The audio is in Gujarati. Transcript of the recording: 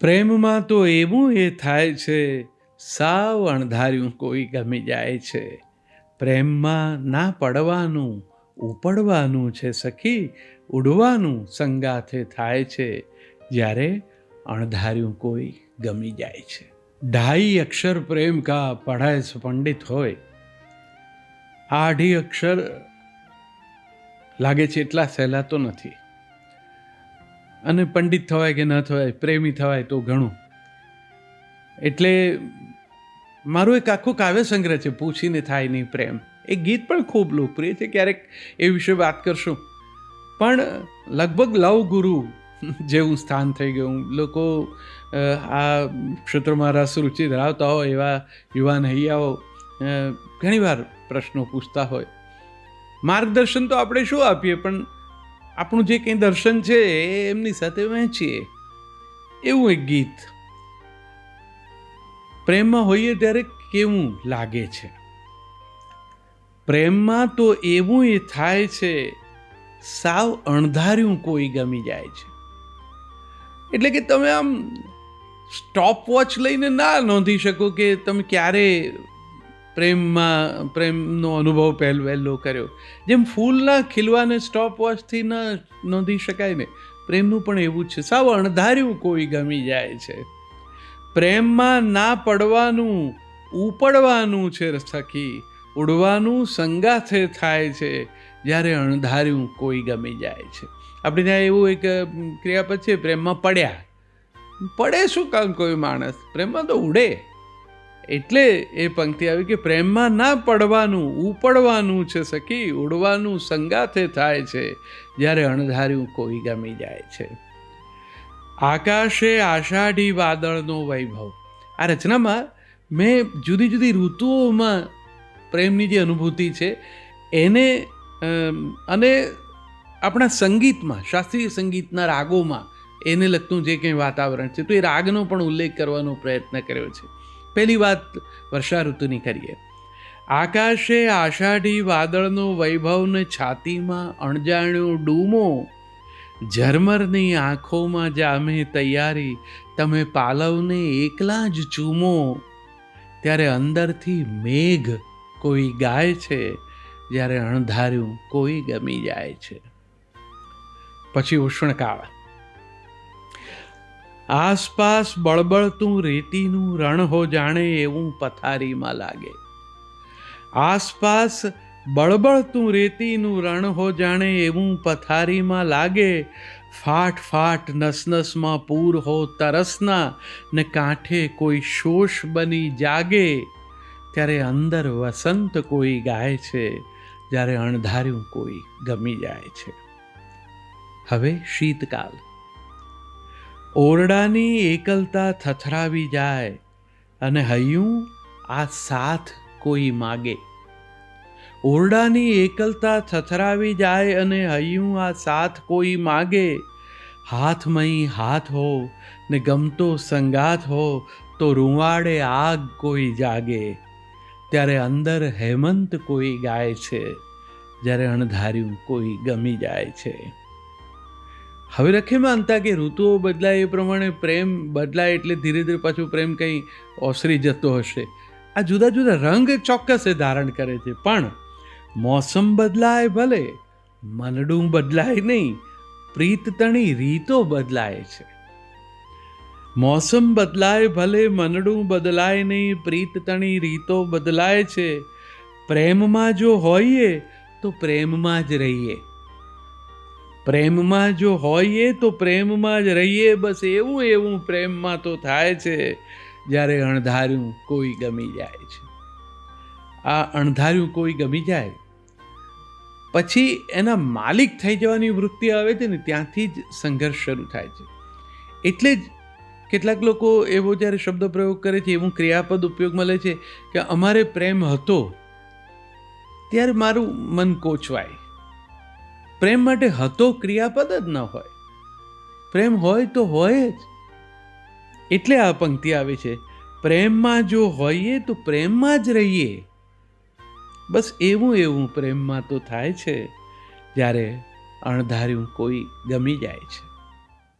પ્રેમમાં તો એવું એ થાય છે, સાવ અણધાર્યું કોઈ ગમી જાય છે. પ્રેમમાં ના પડવાનું, ઉપડવાનું છે સખી, ઉડવાનું સંગાથે થાય છે, જ્યારે અણધાર્યું કોઈ ગમી જાય છે. ઢાઈ અક્ષર પ્રેમ કા પઢાય પંડિત હોય. આ અઢી અક્ષર લાગે છે એટલા સહેલા તો નથી. અને પંડિત થવાય કે ન થવાય, પ્રેમી થવાય તો ઘણું. એટલે મારું એક આખું કાવ્ય સંગ્રહ છે, પૂછીને થાય નહીં પ્રેમ. એ ગીત પણ ખૂબ લોકપ્રિય છે, ક્યારેક એ વિશે વાત કરશું. પણ લગભગ લવ ગુરુ જેવું સ્થાન થઈ ગયું. લોકો આ ક્ષેત્રમાં રસ, રુચિ ધરાવતા હોય એવા યુવાન હૈયાઓ ઘણીવાર પ્રશ્નો પૂછતા હોય. માર્ગદર્શન તો આપણે શું આપીએ, પણ આપણું જે કંઈ દર્શન છે એમની સાથે વહેંચીએ. એવું એક ગીત. પ્રેમમાં હોઈએ ત્યારે કેવું લાગે છે? પ્રેમમાં તો એવું એ થાય છે, સાવ અણધાર્યું કોઈ ગમી જાય છે. એટલે કે તમે આમ સ્ટોપ વોચ લઈને ના નોંધી શકો કે તમે ક્યારે પ્રેમમાં, પ્રેમનો અનુભવ પહેલ વહેલો કર્યો. જેમ ફૂલના ખીલવાને સ્ટોપ વોચથી ન નોંધી શકાય ને, પ્રેમનું પણ એવું જ છે. સાવ અણધાર્યું કોઈ ગમી જાય છે. પ્રેમમાં ના પડવાનું, ઉપડવાનું છે સખી ઉડવાનું સંગાથે થાય છે, જ્યારે અણધાર્યું કોઈ ગમી જાય છે. આપણે ત્યાં એવું એક ક્રિયાપદ છે, પ્રેમમાં પડ્યા. પડે શું કામ કોઈ માણસ? પ્રેમમાં તો ઉડે. એટલે એ પંક્તિ આવી કે પ્રેમમાં ના પડવાનું, ઉપડવાનું છે સખી, ઉડવાનું સંગાથે થાય છે, જ્યારે અણધાર્યું કોઈ ગમી જાય છે. આકાશે આષાઢી વાદળનો વૈભવ. આ રચનામાં મેં જુદી જુદી ઋતુઓમાં પ્રેમની જે અનુભૂતિ છે, એને અને આપણા સંગીતમાં, શાસ્ત્રીય સંગીતના રાગોમાં એને લગતું જે કંઈ વાતાવરણ છે, તો એ રાગનો પણ ઉલ્લેખ કરવાનો પ્રયત્ન કર્યો છે. પહેલી વાત વર્ષા ઋતુની કરીએ. આકાશે આષાઢી વાદળનો વૈભવને છાતીમાં અણજાણ્યો ડૂમો. ઝરમરની આંખોમાં જામે તૈયારી, તમે પાલવને એકલા જ ચૂમો. ત્યારે અંદરથી મેઘ કોઈ ગાય છે, જ્યારે અણધાર્યું કોઈ ગમી જાય છે. પછી ઉષ્ણકાળ. આસપાસ બળબળતું રેતીનું રણ હો જાણે એવું પથારીમાં લાગે. આસપાસ બળબળતું રેતીનું રણ હો જાણે એવું પથારીમાં લાગે. ફાટ ફાટ નસનસમાં પૂર હો તરસના ને કાંઠે કોઈ શોષ બની જાગે. ત્યારે અંદર વસંત કોઈ ગાય છે, જ્યારે અણધાર્યું કોઈ ગમી જાય છે. હવે શીતકાલ ઓરડાની એકલતા થથરાવી જાય અને હૈયું આ સાથ કોઈ માગે. ઓરડાની એકલતા થથરાવી જાય અને હૈયું આ સાથ કોઈ માગે. હાથમય હાથ હો ને ગમતો સંગાત હો તો રૂંવાડે આગ કોઈ જાગે. ત્યારે અંદર હેમંત કોઈ ગાય છે, જ્યારે અણધાર્યું કોઈ ગમી જાય છે. હવે નથી માનતા કે ઋતુઓ બદલાય એ પ્રમાણે પ્રેમ બદલાય એટલે ધીરે ધીરે પાછું પ્રેમ કંઈ ઓસરી જતો હશે. આ જુદા જુદા રંગ ચોક્કસ એ ધારણ કરે છે, પણ મોસમ બદલાય ભલે, મનડું બદલાય નહીં, પ્રીતતણી રીતો બદલાય છે. મોસમ બદલાય ભલે, મનડું બદલાય નહીં, પ્રીતતણી રીતો બદલાય છે. પ્રેમમાં જો હોઈએ તો પ્રેમમાં જ રહીએ. પ્રેમમાં જો હોઈએ તો પ્રેમમાં જ રહીએ. બસ એવું એવું પ્રેમમાં તો થાય છે, જ્યારે અણધાર્યું કોઈ ગમી જાય છે. આ અણધાર્યું કોઈ ગમી જાય, પછી એના માલિક થઈ જવાની વૃત્તિ આવે છે ને, ત્યાંથી જ સંઘર્ષ શરૂ થાય છે. એટલે જ કેટલાક લોકો એવો જ્યારે શબ્દ પ્રયોગ કરે છે, એવું ક્રિયાપદ ઉપયોગમાં લે છે કે અમારે પ્રેમ હતો, ત્યારે મારું મન કોચવાય. પ્રેમ માટે હતો ક્રિયાપદ જ ન હોય. પ્રેમ હોય તો હોય જ. એટલે આ પંક્તિ આવે છે, પ્રેમમાં જો હોઈએ તો પ્રેમમાં જ રહીએ. બસ એવું એવું પ્રેમમાં તો થાય છે, જ્યારે અણધાર્યું કોઈ ગમી જાય છે.